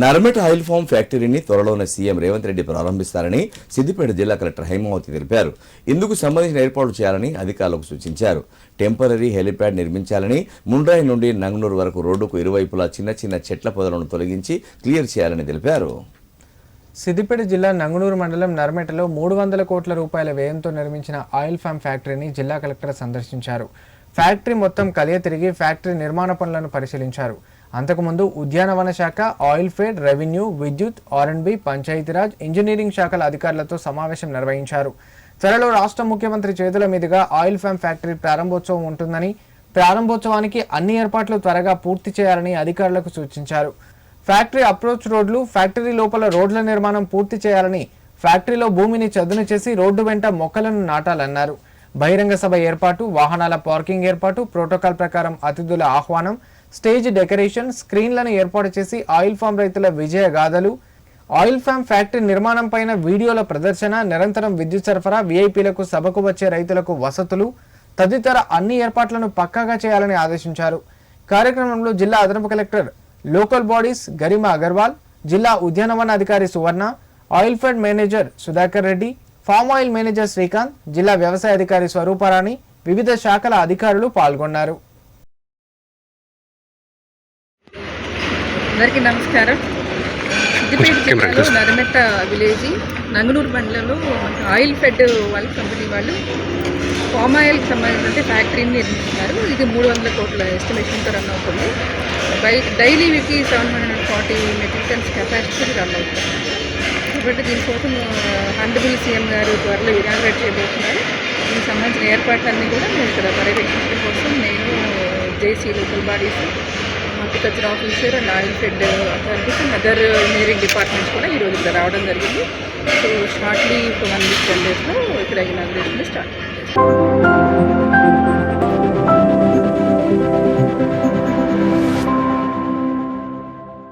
నర్మెట్ oil palm ఫ్యాక్టరీని త్వరలోనే CM Revanth Reddy ప్రారంభిస్తారని సిద్దిపేట జిల్లా కలెక్టర్ హైమావతి తెలిపారు. ఇందుకు సంబంధించిన ఏర్పాట్లు చేయాలని అధికారులకు సూచించారు. టెంపరీ హెలిప్యాడ్ నిర్మించాలని ముండ్రాయి నుండి నంగనూరు వరకు రోడ్డుకు ఇరువైపులా చిన్న చిన్న చెట్ల పొదలను తొలగించి క్లియర్ చేయాలని తెలిపారు. సిద్దిపేట జిల్లా నంగునూరు మండలం నర్మెటలో మూడు వందల కోట్ల రూపాయల వ్యయంతో నిర్మించిన ఆయిల్ ఫామ్ ఫ్యాక్టరీని జిల్లా కలెక్టర్ సందర్శించారు. ఫ్యాక్టరీ మొత్తం కలియ తిరిగి ఫ్యాక్టరీ నిర్మాణ పనులను పరిశీలించారు. అంతకుముందు ఉద్యానవన శాఖ ఆయిల్ ఫేడ్ రెవెన్యూ విద్యుత్ ఆర్ఎండ్బి పంచాయతీరాజ్ ఇంజనీరింగ్ శాఖల అధికారులతో సమావేశం నిర్వహించారు. త్వరలో రాష్ట్ర ముఖ్యమంత్రి చేతుల మీదుగా ఆయిల్ ఫ్యామ్ ఫ్యాక్టరీ ప్రారంభోత్సవం ఉంటుందని ప్రారంభోత్సవానికి అన్ని ఏర్పాట్లు త్వరగా పూర్తి చేయాలని అధికారులకు సూచించారు. ఫ్యాక్టరీ అప్రోచ్ రోడ్లు ఫ్యాక్టరీ లోపల రోడ్ల నిర్మాణం పూర్తి చేయాలని ఫ్యాక్టరీలో భూమిని చదును చేసి రోడ్డు వెంట మొక్కలను నాటాలన్నారు. బహిరంగ సభ ఏర్పాటు వాహనాల పార్కింగ్ ఏర్పాటు ప్రోటోకాల్ ప్రకారం అతిథుల ఆహ్వానం స్టేజ్ డెకరేషన్ స్క్రీన్లను ఏర్పాటు చేసి ఆయిల్ ఫామ్ రైతుల విజయ గాథలు ఆయిల్ ఫామ్ ఫ్యాక్టరీ నిర్మాణం పైన వీడియోల ప్రదర్శన నిరంతరం విద్యుత్ సరఫరా వీఐపీలకు సభకు వచ్చే రైతులకు వసతులు తదితర అన్ని ఏర్పాట్లను పక్కాగా చేయాలని ఆదేశించారు. కార్యక్రమంలో జిల్లా అదనపు collector local bodies Garima Agarwal జిల్లా ఉద్యానవన అధికారి Suvarna oil fed manager Sudhakar Reddy palm oil manager Srikanth జిల్లా వ్యవసాయ అధికారి స్వరూపారాణి వివిధ శాఖల అధికారులు పాల్గొన్నారు. అందరికీ నమస్కారం. సిద్దిపేట జిల్లాలో నరమెట్ట విలేజ్ నంగునూరు మండలంలో ఆయిల్ ఫెడ్ వాళ్ళ కంపెనీ వాళ్ళు పామ్ ఆయిల్కి సంబంధించిన ఫ్యాక్టరీని నిర్మిస్తున్నారు. ఇది మూడు వందల కోట్ల ఎస్టిమేషన్తో రన్ అవుతుంది. బై డైలీ వీక్కి seven hundred forty metric tons capacity run అవుతుంది. కాబట్టి దీనికోసం హండబుల్ సీఎం గారు త్వరలో ఇనాగ్రేట్ చేయబోతున్నారు. దీనికి సంబంధించిన ఏర్పాట్లన్నీ కూడా మేము ఇక్కడ పర్యవేక్షించడం కోసం నేను JC local bodies horticulture officer and oil fed authorities and other engineering departments కూడా ఈరోజు ఇక్కడ రావడం జరిగింది. So shortly one week ten డేస్లో ఇక్కడ ఇనాగ్రేషన్ స్టార్ట్ చేస్తాం